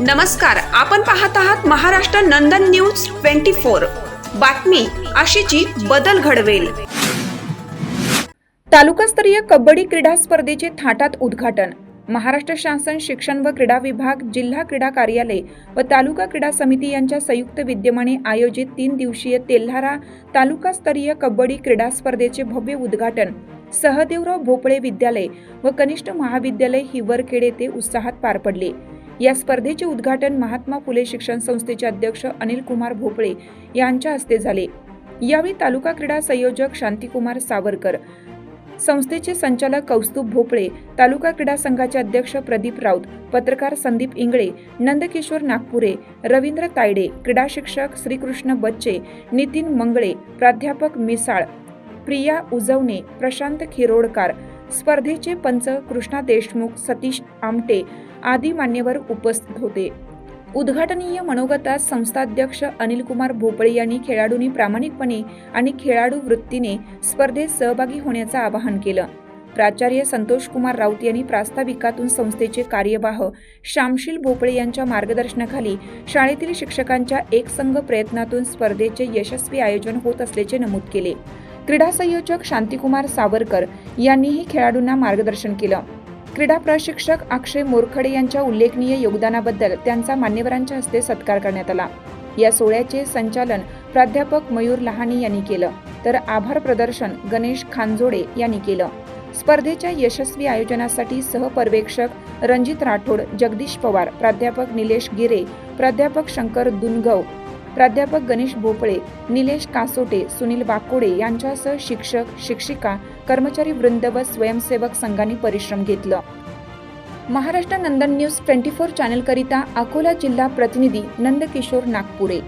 नमस्कार आपण पाहत आहात Maharashtra Nandan news twenty four. बातमी अशीची बदल घडवेल. तालुकास्तरीय कबड्डी क्रीडा स्पर्धेचे थाटात उद्घाटन. महाराष्ट्र शासन शिक्षण व क्रीडा विभाग जिल्हा क्रीडा कार्यालय व तालुका क्रीडा समिती यांच्या संयुक्त विद्यमाने आयोजित तीन दिवसीय तेल्हारा तालुकास्तरीय कबड्डी क्रीडा स्पर्धेचे भव्य उद्घाटन. सहदेवराव भोपळे विद्यालय व कनिष्ठ महाविद्यालय हिवरखेड येथे उत्साहात पार पडले. या स्पर्धेचे उद्घाटन महात्मा फुले शिक्षण संस्थेचे अध्यक्ष अनिल कुमार भोपळे यांच्या हस्ते झाले. यावेळी तालुका क्रीडा संयोजक शांतिकुमार सावरकर संस्थेचे संचालक कौस्तुभ भोपळे तालुका क्रीडा संघाचे अध्यक्ष प्रदीप राऊत पत्रकार संदीप इंगळे नंदकिशोर नागपुरे रवींद्र तायडे क्रीडा शिक्षक श्रीकृष्ण बच्चे नितीन मंगळे प्राध्यापक मिसाळ प्रिया उजवणे प्रशांत खिरोडकार स्पर्धेचे पंच कृष्णा देशमुख सतीश आमटे आदी मान्यवर उपस्थित होते. उद्घाटनीय मनोगतात संस्थाध्यक्ष अनिलकुमार भोपळे यांनी खेळाडूंनी प्रामाणिकपणे आणि खेळाडू वृत्तीने स्पर्धेत सहभागी होण्याचं आवाहन केलं. प्राचार्य संतोष कुमार राऊत यांनी प्रास्ताविकातून संस्थेचे कार्यवाह श्यामशील भोपळे यांच्या मार्गदर्शनाखाली शाळेतील शिक्षकांच्या एकसंघ प्रयत्नातून स्पर्धेचे यशस्वी आयोजन होत असल्याचे नमूद केले. क्रीडा संयोजक शांतिकुमार सावरकर यांनीही खेळाडूंना मार्गदर्शन केलं. क्रीडा प्रशिक्षक अक्षय मोरखडे यांच्या उल्लेखनीय योगदानाबद्दल त्यांचा मान्यवरांच्या हस्ते सत्कार करण्यात आला. या सोहळ्याचे संचालन प्राध्यापक मयूर लहानी यांनी केलं तर आभार प्रदर्शन गणेश खानजोडे यांनी केलं. स्पर्धेच्या यशस्वी आयोजनासाठी सहपर्यवेक्षक रणजित राठोड जगदीश पवार प्राध्यापक निलेश गिरे प्राध्यापक शंकर दुनगव प्राध्यापक गणेश भोपळे निलेश कासोटे सुनील वाकोडे यांच्यासह शिक्षक शिक्षिका कर्मचारी वृंद व स्वयंसेवक संघांनी परिश्रम घेतलं. Maharashtra Nandan news twenty four चॅनलकरिता Akola जिल्हा प्रतिनिधी नंदकिशोर नागपुरे.